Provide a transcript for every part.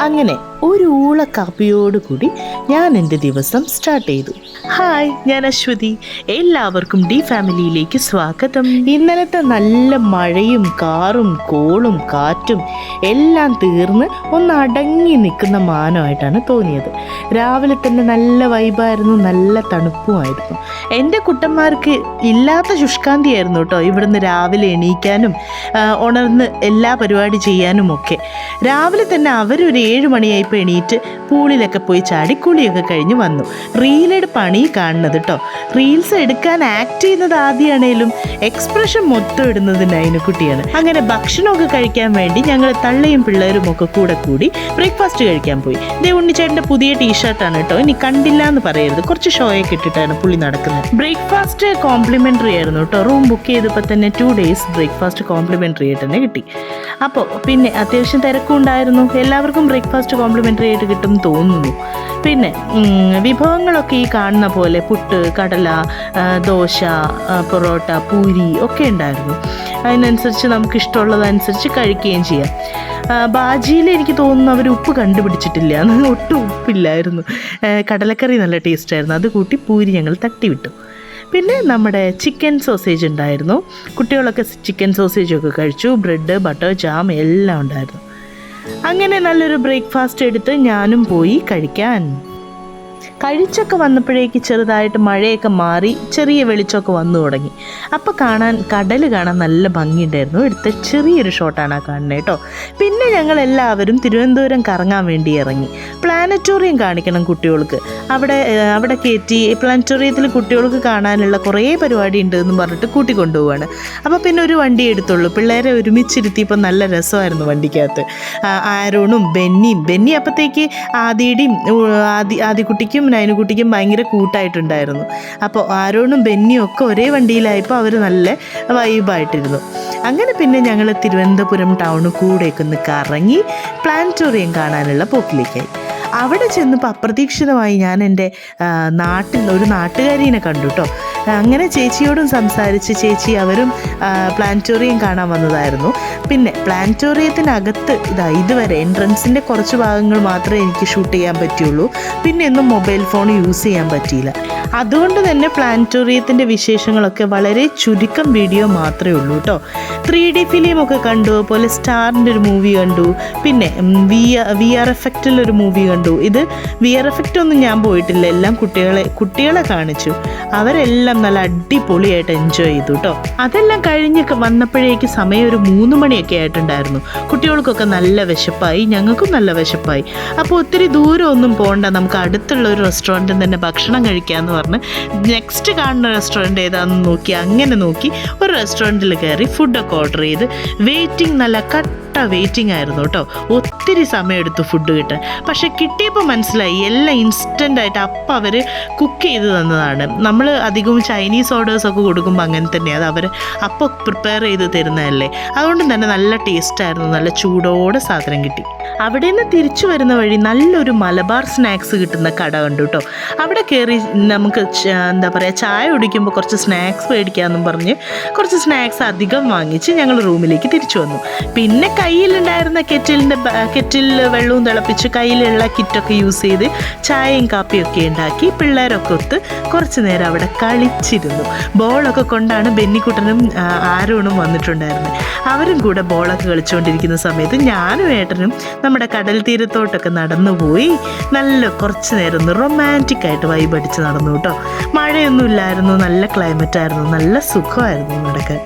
അങ്ങനെ ഒരു ഊള കാപ്പിയോടുകൂടി ഞാൻ എന്റെ ദിവസം സ്റ്റാർട്ട് ചെയ്തു. ഹായ് ഞാൻ അശ്വതി. എല്ലാവർക്കും ഡി ഫാമിലിയിലേക്ക് സ്വാഗതം. ഇന്നലത്തെ നല്ല മഴയും കാറും കോളും കാറ്റും എല്ലാം തീർന്ന് ഒന്ന് അടങ്ങി നിൽക്കുന്ന മാനമായിട്ടാണ് തോന്നിയത്. രാവിലെ തന്നെ നല്ല വൈബായിരുന്നു നല്ല തണുപ്പുമായിരുന്നു. എന്റെ കുട്ടന്മാർക്ക് ഇല്ലാത്ത ശുഷ്കാന്തിയായിരുന്നു കേട്ടോ ഇവിടുന്ന് രാവിലെ എണീക്കാനും ഉണർന്ന് എല്ലാ പരിപാടി ചെയ്യാനും ഒക്കെ. രാവിലെ തന്നെ അവരൊരു ഏഴ് മണിയായപ്പോൾ എണീറ്റ് പൂളിലൊക്കെ പോയി ചാടി കുളിയൊക്കെ കഴിഞ്ഞ് വന്നു. റീലെടു പണി കാണുന്നത് കേട്ടോ റീൽസ് എടുക്കാൻ ആക്ട് ചെയ്യുന്നത് ആദ്യമാണേലും എക്സ്പ്രഷൻ മൊത്തം ഇടുന്നത് നൈനുക്കുട്ടിയാണ് അങ്ങനെ ഭക്ഷണമൊക്കെ കഴിക്കാൻ വേണ്ടി ഞങ്ങൾ തള്ളയും പിള്ളേരും ഒക്കെ കൂടെ കൂടി ബ്രേക്ക്ഫാസ്റ്റ് കഴിക്കാൻ പോയി. ദേ ഉണ്ണിച്ചേട്ടന്റെ പുതിയ ടീഷർട്ടാണ് കേട്ടോ ഇനി കണ്ടില്ല എന്ന് പറയരുത്. കുറച്ച് ഷോയൊക്കെ ഇട്ടിട്ടാണ് പുള്ളി നടക്കുന്നത്. ബ്രേക്ക്ഫാസ്റ്റ് കോംപ്ലിമെന്ററി ആയിരുന്നു കേട്ടോ റൂം ബുക്ക് ചെയ്തപ്പോൾ തന്നെ ടു ഡേയ്സ് ബ്രേക്ക്ഫാസ്റ്റ് കോംപ്ലിമെന്ററി ആയിട്ട് തന്നെ കിട്ടി. അപ്പോൾ പിന്നെ അത്യാവശ്യം തിരക്കും ഉണ്ടായിരുന്നു. എല്ലാവർക്കും ബ്രേക്ക്ഫാസ്റ്റ് കോംപ്ലിമെന്ററി ആയിട്ട് കിട്ടും തോന്നുന്നു. പിന്നെ വിഭവങ്ങളൊക്കെ ഈ കാണുന്ന പോലെ പുട്ട് കടല ദോശ പൊറോട്ട പൂരി ഒക്കെ ഉണ്ടായിരുന്നു. അതിനനുസരിച്ച് നമുക്ക് ഇഷ്ടമുള്ളതനുസരിച്ച് കഴിക്കുകയും ചെയ്യാം. ബാജിയിൽ എനിക്ക് തോന്നുന്നു അവർ ഉപ്പ് കണ്ടുപിടിച്ചിട്ടില്ല. ഒട്ടും ഉപ്പില്ലായിരുന്നു. കടലക്കറി നല്ല ടേസ്റ്റായിരുന്നു അത് കൂട്ടി പൂരി ഞങ്ങൾ തട്ടിവിട്ടു. പിന്നെ നമ്മുടെ ചിക്കൻ സോസേജ് ഉണ്ടായിരുന്നു. കുട്ടികളൊക്കെ ചിക്കൻ സോസേജ് ഒക്കെ കഴിച്ചു. ബ്രെഡ് ബട്ടർ ജാം എല്ലാം ഉണ്ടായിരുന്നു. അങ്ങനെ നല്ലൊരു ബ്രേക്ക്ഫാസ്റ്റ് എടുത്ത് ഞാനും പോയി കഴിക്കാൻ. കഴിച്ചൊക്കെ വന്നപ്പോഴേക്ക് ചെറുതായിട്ട് മഴയൊക്കെ മാറി ചെറിയ വെളിച്ചമൊക്കെ വന്നു തുടങ്ങി. അപ്പോൾ കാണാൻ കടൽ കാണാൻ നല്ല ഭംഗിയുണ്ടായിരുന്നു. എടുത്ത ചെറിയൊരു ഷോട്ടാണ് ആ കാണുന്നത് കേട്ടോ. പിന്നെ ഞങ്ങൾ എല്ലാവരും തിരുവനന്തപുരം കറങ്ങാൻ വേണ്ടി ഇറങ്ങി. പ്ലാനറ്റോറിയം കാണിക്കണം കുട്ടികൾക്ക്. അവിടെ അവിടെ കയറ്റി പ്ലാനറ്റോറിയത്തിൽ കുട്ടികൾക്ക് കാണാനുള്ള കുറേ പരിപാടി ഉണ്ട് എന്ന് പറഞ്ഞിട്ട് കൂട്ടിക്കൊണ്ടുപോവാണ്. അപ്പോൾ പിന്നെ ഒരു വണ്ടി എടുത്തുള്ളൂ. പിള്ളേരെ ഒരുമിച്ചിരുത്തിയപ്പോൾ നല്ല രസമായിരുന്നു വണ്ടിക്കകത്ത്. ആരോണും ബെന്നിയും ബെന്നി അപ്പോഴത്തേക്ക് ആദിയുടെയും ആദി ആദി ആദിക്കുട്ടിക്കും നൈനുകുട്ടിക്കും ഭയങ്കര കൂട്ടായിട്ടുണ്ടായിരുന്നു. അപ്പോൾ ആരോണും ബെന്നിയും ഒക്കെ ഒരേ വണ്ടിയിലായപ്പോൾ അവർ നല്ല വൈബായിട്ടിരുന്നു. അങ്ങനെ പിന്നെ ഞങ്ങൾ തിരുവനന്തപുരം ടൗണിൽ കൂടെയൊക്കെ ഒന്ന് കറങ്ങി പ്ലാനറ്റോറിയം കാണാനുള്ള പോക്കിലേക്കായി. അവിടെ ചെന്നപ്പോൾ അപ്രതീക്ഷിതമായി ഞാൻ എന്റെ നാട്ടിൽ ഒരു നാട്ടുകാരീനെ കണ്ടു കേട്ടോ അങ്ങനെ ചേച്ചിയോടും സംസാരിച്ച് ചേച്ചി അവരും പ്ലാനറ്റോറിയം കാണാൻ വന്നതായിരുന്നു. പിന്നെ പ്ലാനറ്റോറിയത്തിനകത്ത് ഇതാ ഇതുവരെ എൻട്രൻസിന്റെ കുറച്ച് ഭാഗങ്ങൾ മാത്രമേ എനിക്ക് ഷൂട്ട് ചെയ്യാൻ പറ്റുള്ളൂ. പിന്നെ ഒന്നും മൊബൈൽ ഫോൺ യൂസ് ചെയ്യാൻ പറ്റിയില്ല. അതുകൊണ്ട് തന്നെ പ്ലാനറ്റോറിയത്തിന്റെ വിശേഷങ്ങളൊക്കെ വളരെ ചുരുക്കം വീഡിയോ മാത്രമേ ഉള്ളൂ കേട്ടോ ത്രീ ഡി ഫിലിം ഒക്കെ കണ്ടു അതുപോലെ സ്റ്റാറിന്റെ ഒരു മൂവി കണ്ടു പിന്നെ വി വി ആർ എഫക്റ്റിലൊരു മൂവി കണ്ടു. ഇത് വി ആർ എഫക്റ്റ് ഒന്നും ഞാൻ പോയിട്ടില്ല. എല്ലാം കുട്ടികളെ കുട്ടികളെ കാണിച്ചു. അവരെല്ലാം നല്ല അടിപൊളിയായിട്ട് എൻജോയ് ചെയ്തു കേട്ടോ അതെല്ലാം കഴിഞ്ഞൊക്കെ വന്നപ്പോഴേക്ക് സമയം ഒരു മൂന്ന് മണിയൊക്കെ ആയിട്ടുണ്ടായിരുന്നു. കുട്ടികൾക്കൊക്കെ നല്ല വിശപ്പായി ഞങ്ങൾക്കും നല്ല വിശപ്പായി. അപ്പോൾ ഒത്തിരി ദൂരമൊന്നും പോകണ്ട നമുക്ക് അടുത്തുള്ള ഒരു റെസ്റ്റോറന്റിൽ തന്നെ ഭക്ഷണം കഴിക്കാമെന്ന് പറഞ്ഞ് നെക്സ്റ്റ് കാണുന്ന റെസ്റ്റോറന്റ് ഏതാണെന്ന് നോക്കി അങ്ങനെ നോക്കി ഒരു റെസ്റ്റോറന്റിൽ കയറി ഫുഡൊക്കെ ഓർഡർ ചെയ്ത് വെയിറ്റിംഗ് നല്ല കട്ട വെയിറ്റിംഗ് ആയിരുന്നു കേട്ടോ. ഒത്തിരി സമയമെടുത്തു ഫുഡ് കിട്ടാൻ. പക്ഷേ കിട്ടിയപ്പോൾ മനസ്സിലായി എല്ലാം ഇൻസ്റ്റന്റ് ആയിട്ട് അപ്പം അവർ കുക്ക് ചെയ്ത് തന്നതാണ്. നമ്മൾ അധികവും ചൈനീസ് ഓർഡേഴ്സ് ഒക്കെ കൊടുക്കുമ്പോൾ അങ്ങനെ തന്നെയാണ് അത് അവർ അപ്പോൾ പ്രിപ്പയർ ചെയ്ത് തരുന്നതല്ലേ. അതുകൊണ്ട് തന്നെ നല്ല ടേസ്റ്റായിരുന്നു നല്ല ചൂടോടെ സാധനം കിട്ടി. അവിടെ നിന്ന് തിരിച്ചു വരുന്ന വഴി നല്ലൊരു മലബാർ സ്നാക്സ് കിട്ടുന്ന കട കണ്ടു കേട്ടോ. അവിടെ കയറി നമുക്ക് എന്താ പറയുക ചായ കുടിക്കുമ്പോൾ കുറച്ച് സ്നാക്സ് മേടിക്കാമെന്നും പറഞ്ഞ് കുറച്ച് സ്നാക്സ് അധികം വാങ്ങിച്ച് ഞങ്ങൾ റൂമിലേക്ക് തിരിച്ചു വന്നു. പിന്നെ കയ്യിലുണ്ടായിരുന്ന കെറ്റിലിന്റെ കെറ്റിൽ വെള്ളവും തിളപ്പിച്ച് കയ്യിലുള്ള കിറ്റൊക്കെ യൂസ് ചെയ്ത് ചായയും കാപ്പിയൊക്കെ ഉണ്ടാക്കി പിള്ളേരൊക്കെ ഒത്ത് കുറച്ച് നേരം അവിടെ കളിച്ചിരുന്നു. ബോളൊക്കെ കൊണ്ടാണ് ബെന്നിക്കുട്ടനും ആരോണും വന്നിട്ടുണ്ടായിരുന്നത് അവരും കൂടെ ബോളൊക്കെ കളിച്ചുകൊണ്ടിരിക്കുന്ന സമയത്ത് ഞാനും ഏട്ടനും നമ്മുടെ കടൽ തീരത്തോട്ടൊക്കെ നടന്നു പോയി നല്ല കുറച്ച് നേരം ഒന്ന് റൊമാന്റിക് ആയിട്ട് വൈബ് അടിച്ച് നടന്നു കേട്ടോ. മഴയൊന്നും ഇല്ലായിരുന്നു നല്ല ക്ലൈമറ്റായിരുന്നു നല്ല സുഖമായിരുന്നു നടക്കാൻ.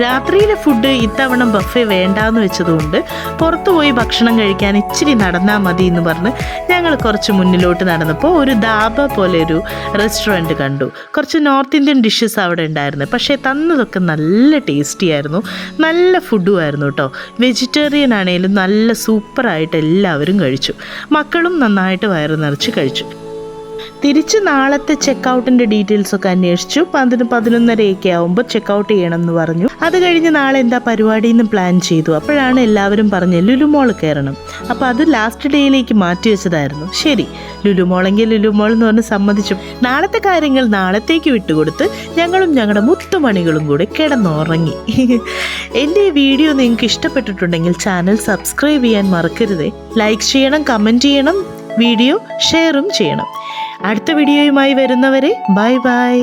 രാത്രിയിലെ ഫുഡ് ഇത്തവണ ബഫേ വേണ്ടാന്ന് വെച്ചതുകൊണ്ട് പുറത്തു പോയി ഭക്ഷണം കഴിക്കാൻ ഇച്ചിരി നടന്നാൽ മതി എന്ന് പറഞ്ഞ് ഞങ്ങൾ കുറച്ച് മുന്നിലോട്ട് നടന്നപ്പോൾ ഒരു ദാബ പോലെ ഒരു റെസ്റ്റോറന്റ് കണ്ടു. കുറച്ച് നോർത്ത് ഇന്ത്യൻ ഡിഷസ് അവിടെ ഉണ്ടായിരുന്നു. പക്ഷേ തന്നതൊക്കെ നല്ല ടേസ്റ്റി ആയിരുന്നു. നല്ല ഫുഡും ആയിരുന്നു കേട്ടോ. വെജിറ്റേറിയൻ ആണെങ്കിലും നല്ല സൂപ്പറായിട്ട് എല്ലാവരും കഴിച്ചു. മക്കളും നന്നായിട്ട് വയറ് നിറച്ച് കഴിച്ചു. തിരിച്ച് നാളത്തെ ചെക്കൗട്ടിന്റെ ഡീറ്റെയിൽസ് ഒക്കെ അന്വേഷിച്ചു. പതിന് പതിനൊന്നരയൊക്കെ ആവുമ്പോൾ ചെക്കൗട്ട് ചെയ്യണം എന്ന് പറഞ്ഞു. അത് കഴിഞ്ഞ് നാളെ എന്താ പരിപാടി എന്ന് പ്ലാൻ ചെയ്തു. അപ്പോഴാണ് എല്ലാവരും പറഞ്ഞ് ലുലുമോൾ കയറണം. അപ്പോൾ അത് ലാസ്റ്റ് ഡേയിലേക്ക് മാറ്റി വെച്ചതായിരുന്നു. ശരി. ലുലുമോളെങ്കിൽ ലുലുമോൾ എന്ന് പറഞ്ഞ് സമ്മതിച്ചു. നാളത്തെ കാര്യങ്ങൾ നാളത്തേക്ക് വിട്ടുകൊടുത്ത് ഞങ്ങളും ഞങ്ങളുടെ മുത്തുമണികളും കൂടി കിടന്നുറങ്ങി. എന്റെ വീഡിയോ നിങ്ങൾക്ക് ഇഷ്ടപ്പെട്ടിട്ടുണ്ടെങ്കിൽ ചാനൽ സബ്സ്ക്രൈബ് ചെയ്യാൻ മറക്കരുതേ. ലൈക്ക് ചെയ്യണം കമന്റ് ചെയ്യണം. വീഡിയോ ഷെയറും ചെയ്യണം. അടുത്ത വീഡിയോയുമായി വരുന്നവരെ ബൈ ബൈ.